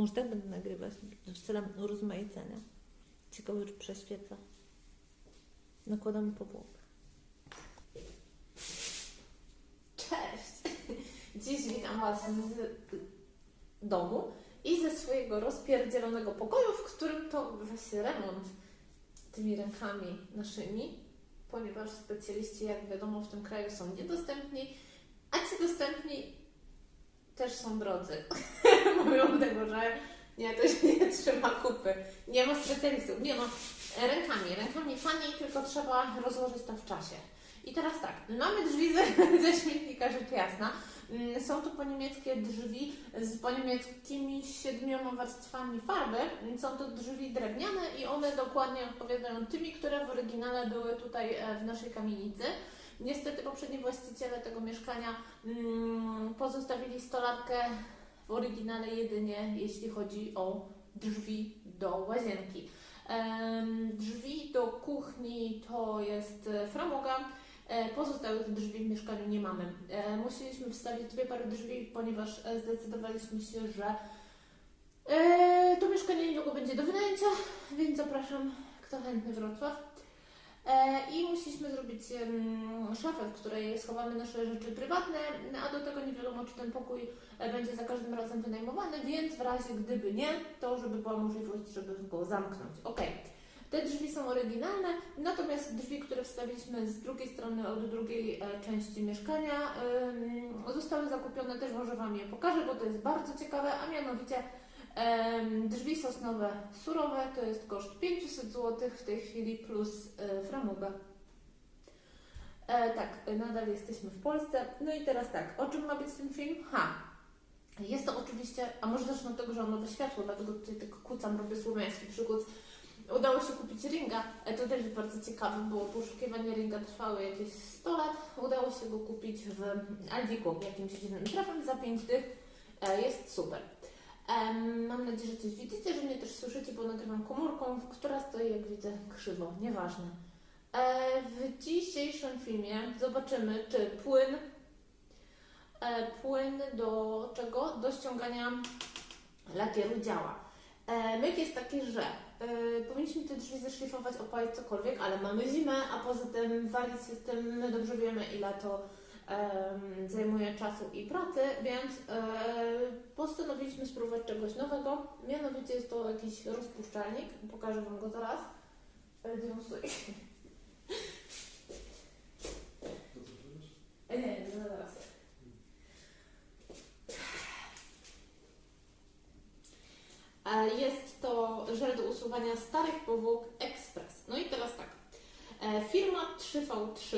Może tak będę nagrywać, celem urozmaicenia. Ciekawe, czy prześwietla. Nakładam powłokę. Cześć! Dziś witam Was z domu i ze swojego rozpierdzielonego pokoju, w którym to właśnie remont tymi rękami naszymi, ponieważ specjaliści, jak wiadomo, w tym kraju są niedostępni, a ci dostępni też są drodzy. Mówią tego, że nie, to się nie trzyma kupy. Nie ma specjalistów. Nie no, rękami, rękami fani, tylko trzeba rozłożyć to w czasie. I teraz tak, mamy drzwi ze, ze śmietnika, rzecz jasna. Mm, Są to po niemieckie drzwi z po niemieckimi siedmioma warstwami farby. Są to drzwi drewniane i one dokładnie odpowiadają tymi, które w oryginale były tutaj e, w naszej kamienicy. Niestety poprzedni właściciele tego mieszkania mm, pozostawili stolarkę w oryginale jedynie jeśli chodzi o drzwi do łazienki. Drzwi do kuchni to jest e, framuga. E, Pozostałych drzwi w mieszkaniu nie mamy. E, Musieliśmy wstawić dwie pary drzwi, ponieważ zdecydowaliśmy się, że to mieszkanie niedługo będzie do wynajęcia, więc zapraszam, kto chętny Wrocław. E, I musieliśmy zrobić szafę, w której schowamy nasze rzeczy prywatne, no, a do tego nie wiadomo, czy ten pokój e, będzie za każdym razem wynajmowany, więc w razie gdyby nie, to żeby była możliwość, żeby go zamknąć. Ok. Te drzwi są oryginalne, natomiast drzwi, które wstawiliśmy z drugiej strony od drugiej e, części mieszkania, zostały zakupione też warzywami. Je pokażę, bo to jest bardzo ciekawe, a mianowicie drzwi sosnowe surowe to jest koszt 500 zł w tej chwili plus e, framuga. E, tak, nadal jesteśmy w Polsce. No i teraz tak, o czym ma być ten film? Ha! Jest to oczywiście, a może zacznę od tego, że on nowe światło, dlatego tutaj tylko kucam, robię słowiański przykład. Udało się kupić ringa, e, to też bardzo ciekawe, bo poszukiwanie ringa trwały jakieś 100 lat. Udało się go kupić w Aldiku, jakimś dziwnym trafem za 5 dych. Jest super. Mam nadzieję, że coś widzicie, że mnie też słyszycie, bo nagrywam komórką, która stoi, jak widzę, krzywo. Nieważne. E, W dzisiejszym filmie zobaczymy, czy płyn, e, płyn do czego? Do ściągania lakieru działa. E, Myk jest taki, że powinniśmy te drzwi zeszlifować, opalić cokolwiek, ale mamy zimę, a poza tym walić system, my dobrze wiemy, ile to zajmuje czasu i pracy, więc e, postanowiliśmy spróbować czegoś nowego. Mianowicie jest to jakiś rozpuszczalnik. Pokażę Wam go zaraz. E? E, Nie, nie, zaraz. Jest to żel do usuwania starych powłok Express. No i teraz tak. Firma 3V3,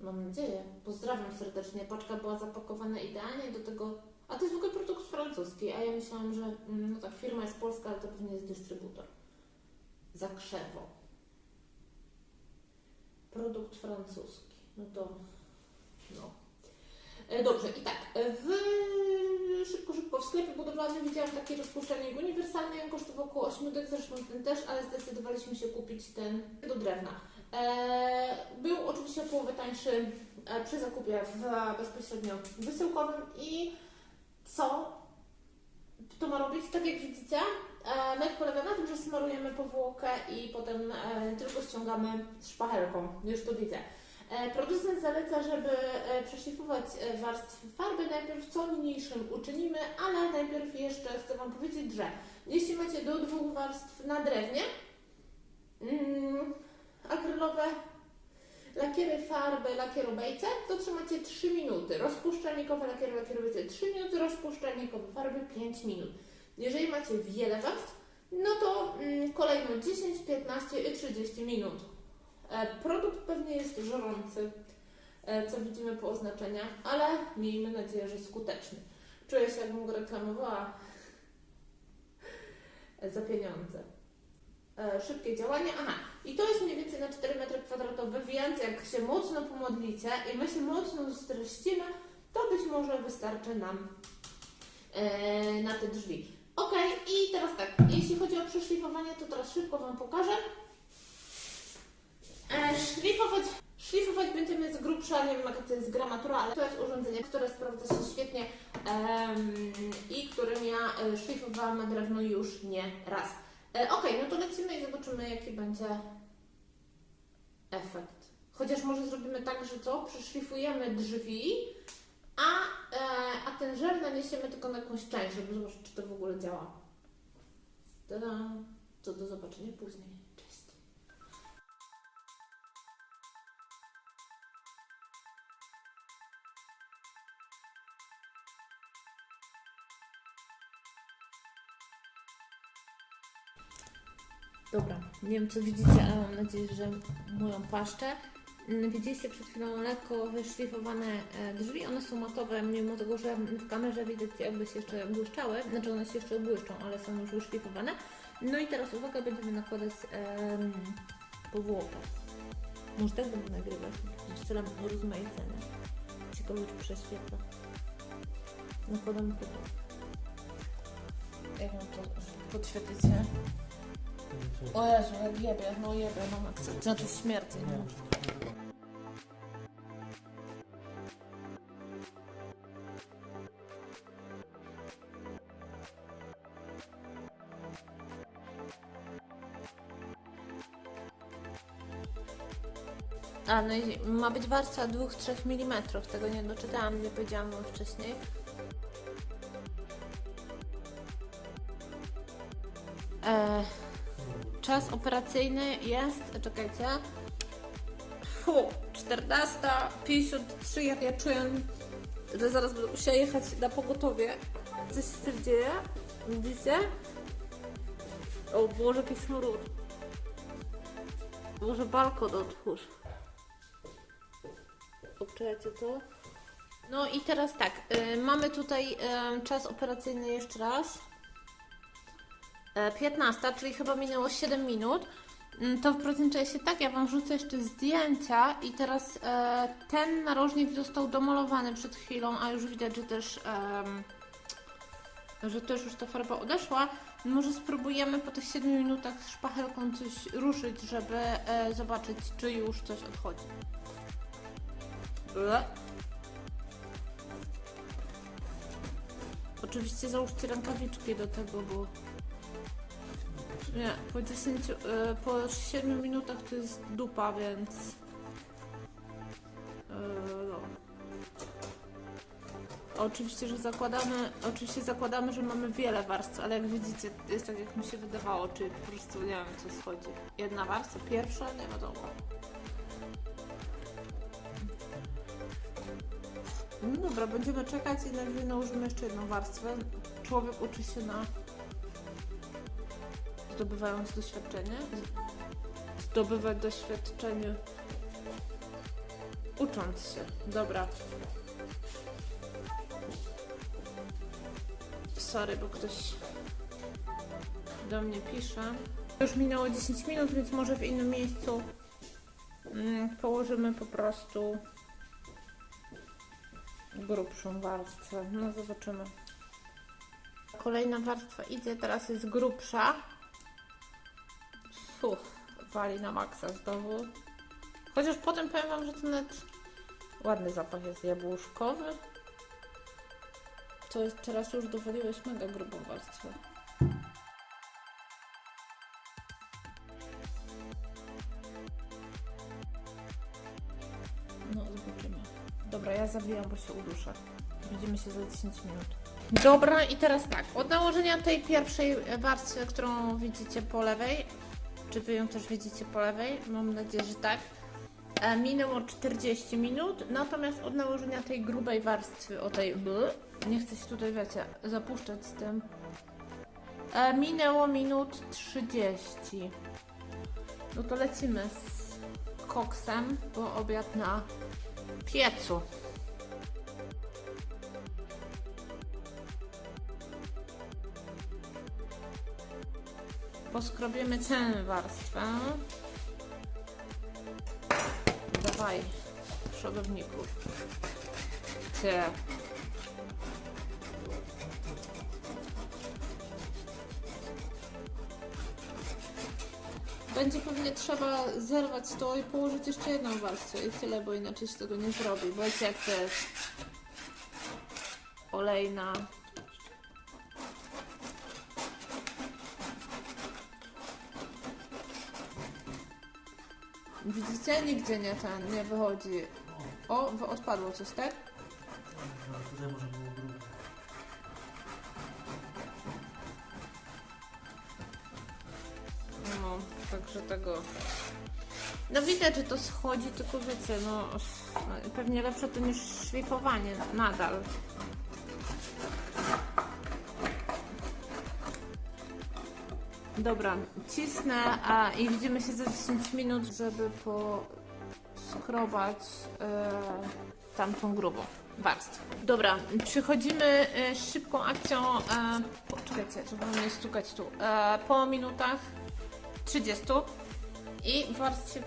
mam nadzieję, pozdrawiam serdecznie, paczka była zapakowana idealnie do tego, a to jest w ogóle produkt francuski, a ja myślałam, że mm, no tak, firma jest polska, ale to pewnie jest dystrybutor. Zakrzewo. Produkt francuski. No to, no. E, Dobrze, i tak, e, w, szybko, szybko w sklepie budowlanym widziałam taki rozpuszczalnik uniwersalny, on kosztował około 8 dych, zresztą ten też, ale zdecydowaliśmy się kupić ten do drewna. E, był oczywiście o połowę tańszy e, przy zakupie w bezpośrednio wysyłkowym i co to ma robić? Tak jak widzicie, e, myk polega na tym, że smarujemy powłokę i potem tylko ściągamy szpachelką, już to widzę. Producent zaleca, żeby przeszlifować warstwy farby najpierw co niniejszym uczynimy, ale najpierw jeszcze chcę Wam powiedzieć, że jeśli macie do dwóch warstw na drewnie, mm, akrylowe lakiery farby, lakierobejce, to trzymacie 3 minuty. Rozpuszczalnikowe lakiery, lakierobejce 3 minuty, rozpuszczalnikowe farby 5 minut. Jeżeli macie wiele warstw, no to mm, kolejno 10, 15 i 30 minut. E, Produkt pewnie jest żrący, e, co widzimy po oznaczeniach, ale miejmy nadzieję, że skuteczny. Czuję się, jakbym go reklamowała za pieniądze. E, Szybkie działanie. Aha, i to jest mniej więcej na 4 m2, więc jak się mocno pomodlicie i my się mocno streścimy, to być może wystarczy nam e, na te drzwi. Ok, i teraz tak, jeśli chodzi o przeszlifowanie, to teraz szybko Wam pokażę. E, szlifować Szlifować będziemy z grubsza, nie wiem jaka to jest gramatura, ale to jest urządzenie, które sprawdza się świetnie i którym ja szlifowałam drewno już nie raz. E, Okej, no to lecimy i zobaczymy jaki będzie efekt. Chociaż może zrobimy tak, że co? Przeszlifujemy drzwi, a, e, a ten żel naniesiemy tylko na jakąś część, żeby zobaczyć, czy to w ogóle działa. Tada! To do zobaczenia później. Dobra, nie wiem co widzicie, ale mam nadzieję, że moją paszczę. Mm, Widzieliście przed chwilą lekko wyszlifowane e, drzwi, one są matowe, mimo tego, że w kamerze widać jakby się jeszcze błyszczały, znaczy one się jeszcze błyszczą, ale są już wyszlifowane. No i teraz uwaga, będziemy nakładać um, powłokę. Może tak będę nagrywać, w celem rozmaicenia. Ciekawe, czy prześwietla. Nakładamy powłokę. Jak mam to podświetlicie? O Jezu, jak jebie, no jebie, no maksa. Znaczy śmierci? A, no i ma być warstwa 2-3 mm, tego nie doczytałam, nie powiedziałam wam wcześniej. Czas operacyjny jest, czekajcie, Fu, 14.53, jak ja czuję, że zaraz będę musiała jechać na pogotowie. Coś się z tym dzieje? Widzicie? O Boże, jaki smród. Może balkon otwórz. Obczajcie to. No i teraz tak, y, mamy tutaj y, czas operacyjny jeszcze raz. E, 15, czyli chyba minęło 7 minut. Mm, To w czasie tak, ja Wam wrzucę jeszcze zdjęcia i teraz e, ten narożnik został domalowany przed chwilą, a już widać, że też, em, że też już ta farba odeszła. Może spróbujemy po tych 7 minutach szpachelką coś ruszyć, żeby e, zobaczyć, czy już coś odchodzi. Ble. Oczywiście załóżcie rękawiczki do tego, bo nie, po 10, y, po 7 minutach to jest dupa, więc. y, no. Oczywiście, że zakładamy, oczywiście zakładamy, że mamy wiele warstw, ale jak widzicie, jest tak jak mi się wydawało, czyli po prostu nie wiem co schodzi. Jedna warstwa, pierwsza, nie wiadomo. No dobra, będziemy czekać i najwyżej nałożymy jeszcze jedną warstwę. Człowiek uczy się na zdobywając doświadczenie. Zdobywać doświadczenie. Ucząc się. Dobra. Sorry, bo ktoś do mnie pisze. Już minęło 10 minut, więc może w innym miejscu mm, położymy po prostu grubszą warstwę. No zobaczymy. Kolejna warstwa idzie, teraz jest grubsza. Fuh, wali na maksa znowu. Chociaż potem powiem Wam, że to nawet ładny zapach jest jabłuszkowy. To jest, teraz już dowoliłeś mega grubą warstwę. No, zobaczymy. Dobra, ja zawijam, bo się uduszę. Widzimy się za 10 minut. Dobra, i teraz tak. Od nałożenia tej pierwszej warstwy, którą widzicie po lewej, czy Wy ją też widzicie po lewej? Mam nadzieję, że tak. E, minęło 40 minut, natomiast od nałożenia tej grubej warstwy, o tej nie chcę się tutaj, wiecie, zapuszczać z tym, e, minęło minut 30. No to lecimy z koksem, bo obiad na piecu. Poskrobiemy tę warstwę. Dawaj, przodowniku. Ty. Będzie pewnie trzeba zerwać to i położyć jeszcze jedną warstwę i tyle, bo inaczej się tego nie zrobi. Bo jak to jest olejna. Widzicie? Nigdzie nie ten, nie wychodzi. O, odpadło coś, tak? No, tutaj może było. No, także tego. No widać, że to schodzi, tylko wiecie, no pewnie lepsze to niż szlifowanie nadal. Dobra, cisnę a, i widzimy się za 10 minut, żeby poskrobać e, tamtą grubą warstwę. Dobra, przychodzimy e, z szybką akcją, e, poczekajcie, żeby nie stukać tu, e, po minutach 30 i warstwie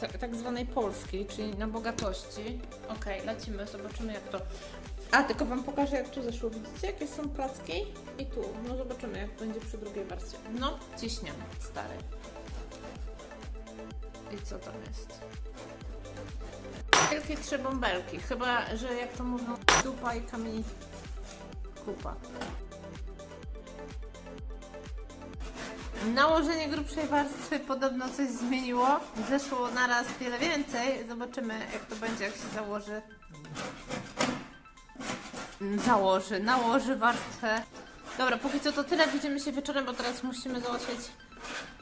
ta, tak zwanej polskiej, czyli na bogatości. Ok, lecimy, zobaczymy jak to. A, tylko Wam pokażę jak tu zeszło. Widzicie jakie są placki? I tu. No zobaczymy jak będzie przy drugiej warstwie. No, ciśniemy, stary. I co tam jest? Wielkie trzy bąbelki. Chyba, że jak to mówią, dupa i kamień kupa. Nałożenie grubszej warstwy podobno coś zmieniło. Zeszło naraz wiele więcej. Zobaczymy, jak to będzie, jak się założy. Mm, Założy, nałoży warstwę. Dobra, póki co to tyle. Widzimy się wieczorem, bo teraz musimy załatwiać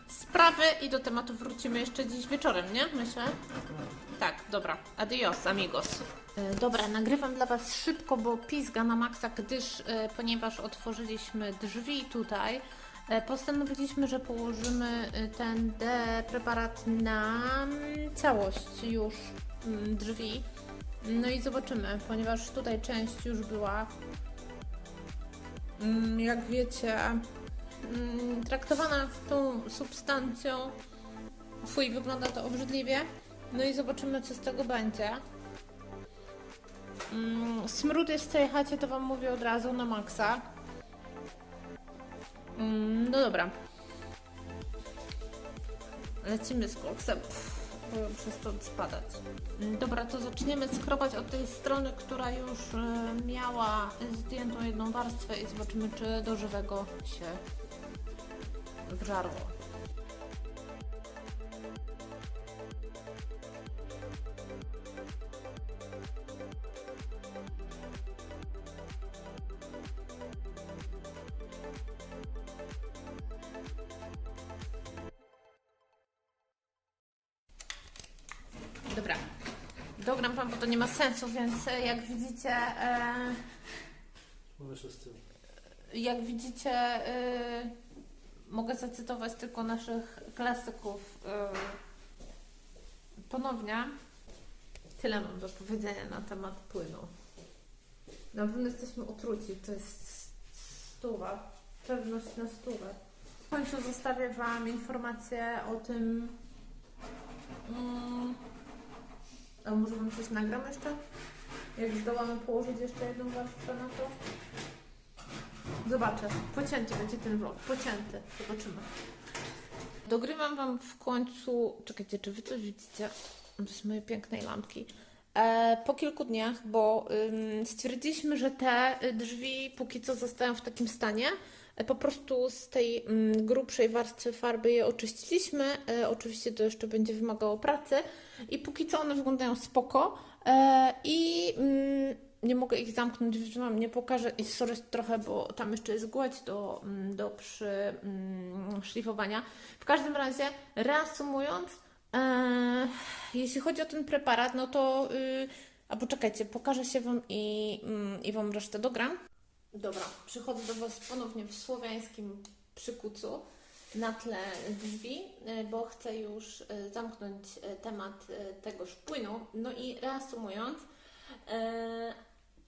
sprawy i do tematu wrócimy jeszcze dziś wieczorem, nie? Myślę. Tak, dobra. Adios, amigos. E, Dobra, nagrywam dla Was szybko, bo pizga na maksa, gdyż e, ponieważ otworzyliśmy drzwi tutaj, e, postanowiliśmy, że położymy ten preparat na całość już mm, drzwi. No i zobaczymy, ponieważ tutaj część już była, mm, jak wiecie, mm, traktowana tą substancją. Fuj, wygląda to obrzydliwie. No i zobaczymy, co z tego będzie. Mm, smród jest w tej chacie, to Wam mówię od razu na maksa. No dobra. Lecimy z koksem. Spadać. Dobra, to zaczniemy skrobać od tej strony, która już e, miała zdjętą jedną warstwę i zobaczymy, czy do żywego się wżarło. Dogram wam, bo to nie ma sensu, więc e, jak widzicie, e, jak widzicie, e, mogę zacytować tylko naszych klasyków e, ponownie. Tyle mam do powiedzenia na temat płynu. Na pewno jesteśmy otruci, to jest stuwa, pewność na stówę. W końcu zostawię Wam informację o tym, mm, a może Wam coś nagram jeszcze? Jak zdołamy położyć jeszcze jedną warstwę na to? Zobaczę. Pocięty będzie ten vlog. Pocięty. Zobaczymy. Dogrywam Wam w końcu... Czekajcie, czy Wy coś widzicie? Bez mojej pięknej lampki. E, po kilku dniach, bo stwierdziliśmy, że te y, drzwi póki co zostają w takim stanie. E, Po prostu z tej grubszej warstwy farby je oczyściliśmy. E, oczywiście to jeszcze będzie wymagało pracy. I póki co one wyglądają spoko. I nie mogę ich zamknąć w drzwiami, nie pokażę. I sorry trochę, bo tam jeszcze jest gładź do, do przy mm, szlifowania. W każdym razie, reasumując, jeśli chodzi o ten preparat, no to. Y, a poczekajcie, pokażę się Wam i, mm, i Wam resztę dogram. Dobra, przychodzę do Was ponownie w słowiańskim przykucu na tle drzwi, y, bo chcę już y, zamknąć temat tegoż płynu. No i reasumując,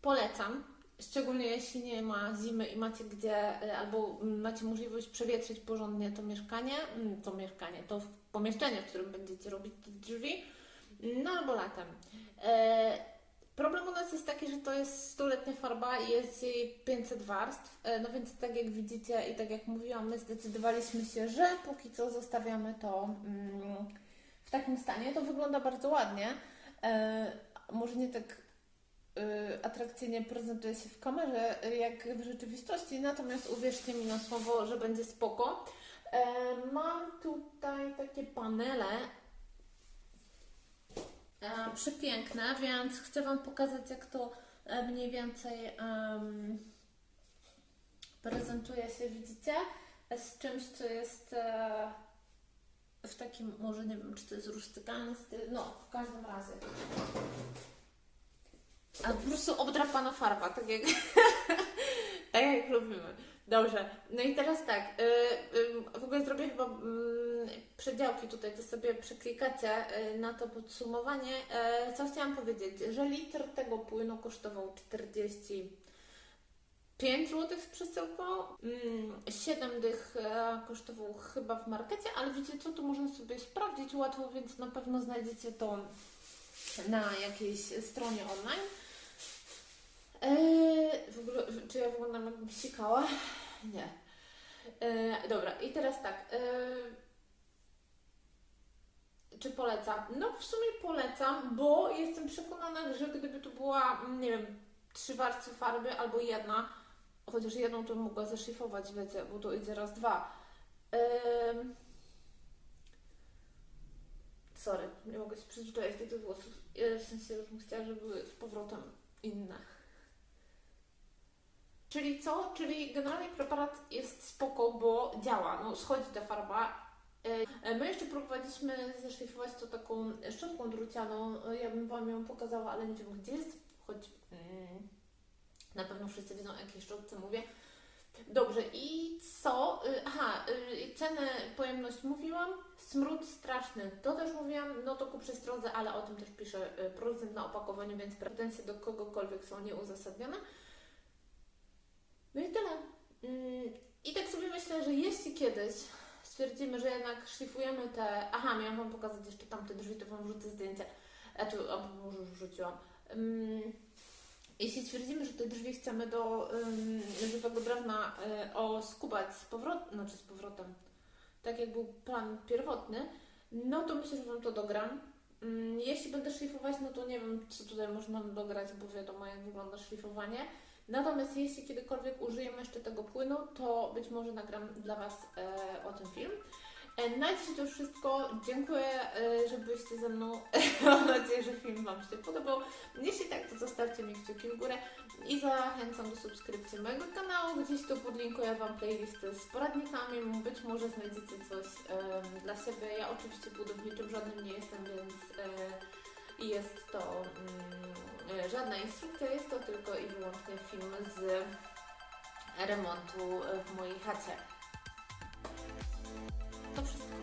polecam, szczególnie jeśli nie ma zimy i macie gdzie, y, albo macie możliwość przewietrzyć porządnie to mieszkanie, mm, to mieszkanie, to pomieszczenie, w którym będziecie robić te drzwi, no albo latem. E, Problem u nas jest taki, że to jest stuletnia farba i jest jej 500 warstw, e, no więc tak jak widzicie i tak jak mówiłam, my zdecydowaliśmy się, że póki co zostawiamy to mm, w takim stanie. To wygląda bardzo ładnie. E, może nie tak atrakcyjnie prezentuje się w kamerze, e, jak w rzeczywistości, natomiast uwierzcie mi na słowo, że będzie spoko. E, mam tutaj takie panele e, przepiękne, więc chcę Wam pokazać, jak to e, mniej więcej prezentuje się, widzicie? Z czymś, co jest w takim, może nie wiem, czy to jest rustykalny styl, no, w każdym razie. A po prostu obdrapana farba, tak jak, tak jak lubimy. Dobrze, no i teraz tak, y, y, w ogóle zrobię chyba mm, przedziałki tutaj, to sobie przeklikacie y, na to podsumowanie. Co chciałam powiedzieć, że litr tego płynu kosztował 45 zł z przesyłką, mm, 7 dych e, kosztował chyba w markecie, ale wiecie co, to można sobie sprawdzić łatwo, więc na pewno znajdziecie to na jakiejś stronie online. Eee, w ogóle, czy ja wyglądam jakbym sikała? Nie. Eee, dobra, i teraz tak. Eee, czy polecam? No w sumie polecam, bo jestem przekonana, że gdyby to była, nie wiem, trzy warstwy farby albo jedna, chociaż jedną to mogła zaszlifować, wiecie, bo to idzie raz, dwa. Eee, sorry, nie mogę się przyzwyczaić do tych włosów. Ja W sensie, bym chciała, żeby były z powrotem inne. Czyli co? Czyli generalnie preparat jest spoko, bo działa. No, schodzi ta farba. E, My jeszcze próbowaliśmy zaszlifować to taką szczotką drucianą. E, Ja bym Wam ją pokazała, ale nie wiem gdzie jest. Choć mm, na pewno wszyscy wiedzą o jakiej szczotce mówię. Dobrze, i co? Aha, cenę, pojemność mówiłam. Smród straszny, to też mówiłam. No to ku przestrodze, ale o tym też pisze producent na opakowaniu, więc pretensje do kogokolwiek są nieuzasadnione. No i tyle. Mm, I tak sobie myślę, że jeśli kiedyś stwierdzimy, że jednak szlifujemy te... Aha, miałam Wam pokazać jeszcze tamte drzwi, to Wam wrzucę zdjęcie. A może już wrzuciłam. Mm, jeśli stwierdzimy, że te drzwi chcemy do żywego drewna y, oskubać z powrotem, znaczy z powrotem, tak jak był plan pierwotny, no to myślę, że Wam to dogram. Ym, jeśli będę szlifować, no to nie wiem, co tutaj można dograć, bo wiadomo, jak wygląda szlifowanie. Natomiast jeśli kiedykolwiek użyjemy jeszcze tego płynu, to być może nagram dla Was e, o tym film. E, na dziś to wszystko. Dziękuję, e, że byliście ze mną. Mam nadzieję, że film Wam się podobał. Jeśli tak, to zostawcie mi kciuki w górę i zachęcam do subskrypcji mojego kanału. Gdzieś tu podlinkuję Wam playlisty z poradnikami. Być może znajdziecie coś em, dla siebie. Ja oczywiście budowniczym żadnym nie jestem, więc e, i jest to mm, e, żadna instrukcja, jest to tylko i wyłącznie film z remontu w mojej chacie. To wszystko.